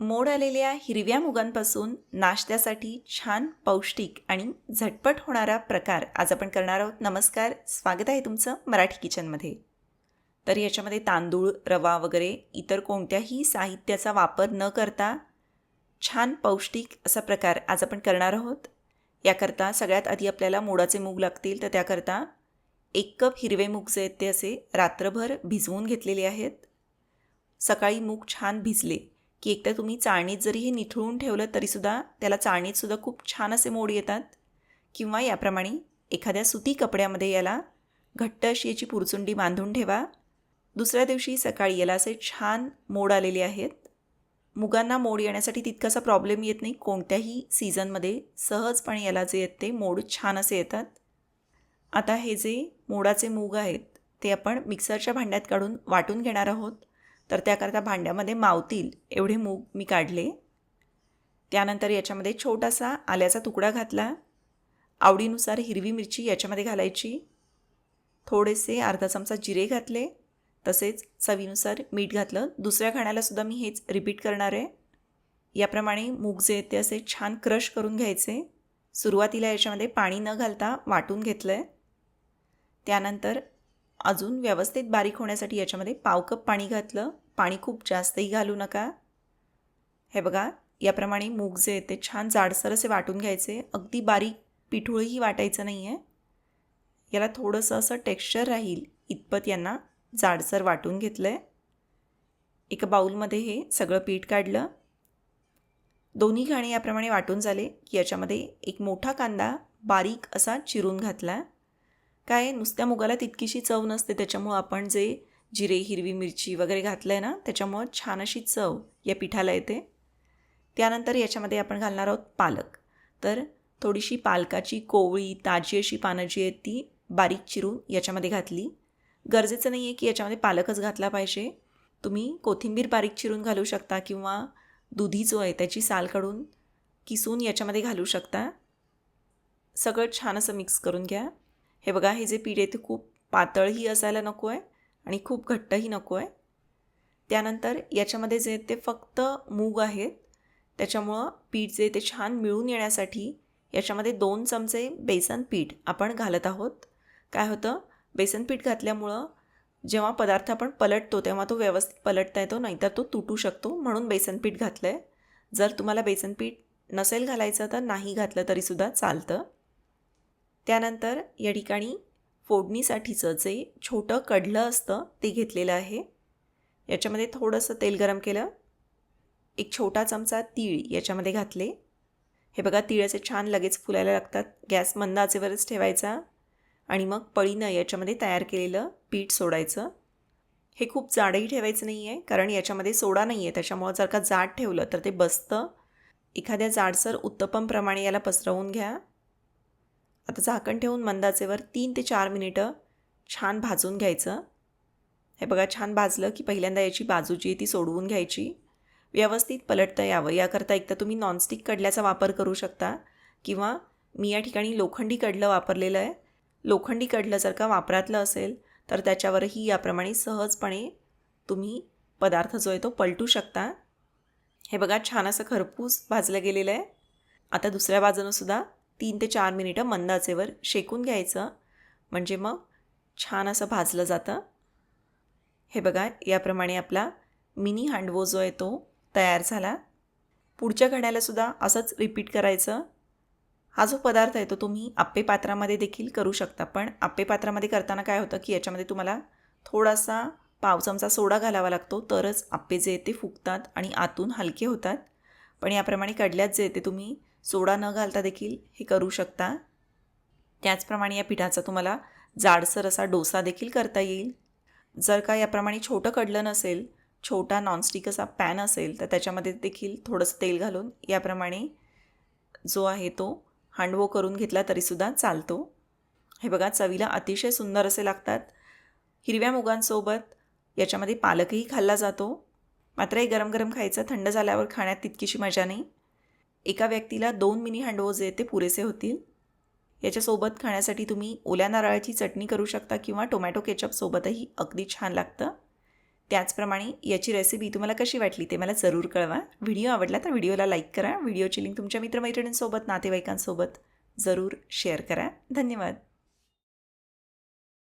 मोड आलेल्या हिरव्या मुगांपासून नाश्त्यासाठी छान पौष्टिक आणि झटपट होणारा प्रकार आज आपण करणार आहोत. नमस्कार. स्वागत आहे तुमचं मराठी किचनमध्ये. तर याच्यामध्ये तांदूळ रवा वगैरे इतर कोणत्याही साहित्याचा वापर न करता छान पौष्टिक असा प्रकार आज आपण करणार आहोत. याकरता सगळ्यात आधी आपल्याला मोडाचे मूग लागतील तर त्याकरता एक कप हिरवे मूग जे आहेत ते असे रात्रभर भिजवून घेतलेले आहेत. सकाळी मूग छान भिजले की एकतर तुम्ही चाळणीत जरी हे निथळून ठेवलं तरीसुद्धा त्याला चाळणीतसुद्धा खूप छान असे मोड येतात. किंवा याप्रमाणे एखाद्या सुती कपड्यामध्ये याला घट्ट अशी याची पुरचुंडी बांधून ठेवा. दुसऱ्या दिवशी सकाळी याला असे छान मोड आलेले आहेत. मुगांना मोड येण्यासाठी तितकासा प्रॉब्लेम येत नाही. कोणत्याही सीझनमध्ये सहजपणे याला जे येत ते मोड छान असे येतात. आता हे जे मोडाचे मूग आहेत ते आपण मिक्सरच्या भांड्यात काढून वाटून घेणार आहोत. तर त्याकरता भांड्यामध्ये मावतील एवढे मूग मी काढले. त्यानंतर याच्यामध्ये छोटासा आल्याचा तुकडा घातला. आवडीनुसार हिरवी मिरची याच्यामध्ये घालायची. थोडेसे अर्धा चमचा जिरे घातले. तसेच चवीनुसार मीठ घातलं. दुसऱ्या खाण्यालासुद्धा मी हेच रिपीट करणार आहे. याप्रमाणे मूग जे ते असे छान क्रश करून घ्यायचे. सुरुवातीला याच्यामध्ये पाणी न घालता वाटून घेतलं आहे त्यानंतर अजून व्यवस्थित बारीक होण्यासाठी याच्यामध्ये पाव कप पाणी घातलं. पाणी खूप जास्तही घालू नका. हे बघा याप्रमाणे मूग जे आहे ते छान जाडसर असे वाटून घ्यायचे. अगदी बारीक पिठूळही वाटायचं नाही आहे याला थोडंसं असं टेक्स्चर राहील इतपत यांना जाडसर वाटून घेतलं आहे एका बाऊलमध्ये हे सगळं पीठ काढलं. दोन्ही घाणे याप्रमाणे वाटून झाले की याच्यामध्ये एक मोठा कांदा बारीक असा चिरून घातला. काय नुसत्या मुगाला तितकीशी चव नसते त्याच्यामुळं आपण जे जिरे हिरवी मिरची वगैरे घातलं आहे ना त्याच्यामुळं छान अशी चव या पिठाला येते. त्यानंतर याच्यामध्ये आपण घालणार आहोत पालक. तर थोडीशी पालकाची कोवळी ताजी अशी पानं जी आहेत ती बारीक चिरून याच्यामध्ये घातली. गरजेचं नाही आहे की याच्यामध्ये पालकच घातला पाहिजे. तुम्ही कोथिंबीर बारीक चिरून घालू शकता किंवा दुधी जो आहे त्याची साल काढून किसून याच्यामध्ये घालू शकता. सगळं छान असं मिक्स करून घ्या. हे बघा हे जे पीठ आहे ते खूप पातळही असायला नको आहे आणि खूप घट्टही नको आहे. त्यानंतर याच्यामध्ये जे ते फक्त मूग आहेत. त्याच्यामुळं पीठ जे ते छान मिळून येण्यासाठी याच्यामध्ये दोन चमचे बेसन पीठ आपण घालत आहोत. काय होतं? बेसन पीठ घातल्यामुळं जेव्हा पदार्थ आपण पलटतो तेव्हा तो व्यवस्थित पलटता येतो नाहीतर तो तुटू शकतो म्हणून बेसन पीठ घातलं आहे जर तुम्हाला बेसन पीठ नसेल घालायचं तर नाही घातलं तरीसुद्धा चालतं. त्यानंतर या ठिकाणी फोडणीसाठीचं जे छोटं कढलं असतं ते घेतलेलं आहे. याच्यामध्ये थोडंसं तेल गरम केलं. एक छोटा चमचा तीळ याच्यामध्ये घातले. हे बघा तिळाचे छान लगेच फुलायला लागतात. गॅस मंद आचेवरच ठेवायचा. आणि मग पळीनं याच्यामध्ये तयार केलेलं पीठ सोडायचं. हे खूप जाडही ठेवायचं नाही आहे कारण याच्यामध्ये सोडा नाही आहे त्याच्यामुळं जर का जाड ठेवलं तर ते बसतं. एखाद्या जाडसर उत्तपमप्रमाणे याला पसरवून घ्या. आता झाकण ठेवून मंदाचेवर तीन ते चार मिनिटं छान भाजून घ्यायचं. हे बघा छान भाजलं की पहिल्यांदा याची बाजू जी आहे ती सोडवून घ्यायची. व्यवस्थित पलटता यावं. याकरता एकतर तुम्ही नॉनस्टिक कडल्याचा वापर करू शकता किंवा मी या ठिकाणी लोखंडी कडलं वापरलेलं आहे. लोखंडी कडलं जर का वापरातलं असेल तर त्याच्यावरही याप्रमाणे सहजपणे तुम्ही पदार्थ जो आहे तो पलटू शकता. हे बघा छान असं खरपूस भाजलं गेलेलं आहे. आता दुसऱ्या बाजूनंसुद्धा तीन ते चार मिनिटं मंद आचेवर शेकून घ्यायचं. म्हणजे मग छान असं भाजलं जातं. हे बघा याप्रमाणे आपला मिनी हांडवो जो आहे तो तयार झाला. पुढच्या घड्यालासुद्धा असंच रिपीट करायचं. हा जो पदार्थ आहे तो तुम्ही आप्पे पात्रामध्ये देखील करू शकता. पण आप्पे पात्रामध्ये करताना काय होतं की याच्यामध्ये तुम्हाला थोडासा पाव चमचा सोडा घालावा लागतो. तरच आप्पे जे ते फुगतात आणि आतून हलके होतात. पण याप्रमाणे कडल्यात जे ते तुम्ही सोडा न घालता देखील हे करू शकता. त्याचप्रमाणे या पिठाचा तुम्हाला जाडसर असा डोसा देखील करता येईल. जर का याप्रमाणे छोटं कडलं नसेल छोटा नॉनस्टिक असा पॅन असेल तर त्याच्यामध्ये देखील थोडंसं तेल घालून याप्रमाणे जो आहे तो हांडवो करून घेतला तरीसुद्धा चालतो. हे बघा चवीला अतिशय सुंदर असे लागतात. हिरव्या मुगांसोबत याच्यामध्ये पालकही खाल्ला जातो. मात्र हे गरम गरम खायचं थंड झाल्यावर खाण्यात तितकीशी मजा नाही. एका व्यक्तीला दोन मिनी हांडवो आहेत ते पुरेसे होतील? याच्यासोबत खाण्यासाठी तुम्ही ओल्या नारळाची चटणी करू शकता किंवा टोमॅटो केचपसोबतही अगदी छान लागतं. त्याचप्रमाणे याची रेसिपी तुम्हाला कशी वाटली ते मला जरूर कळवा. व्हिडिओ आवडला तर व्हिडिओला लाईक करा. व्हिडिओची लिंक तुमच्या मित्रमैत्रिणींसोबत नातेवाईकांसोबत जरूर शेअर करा. धन्यवाद.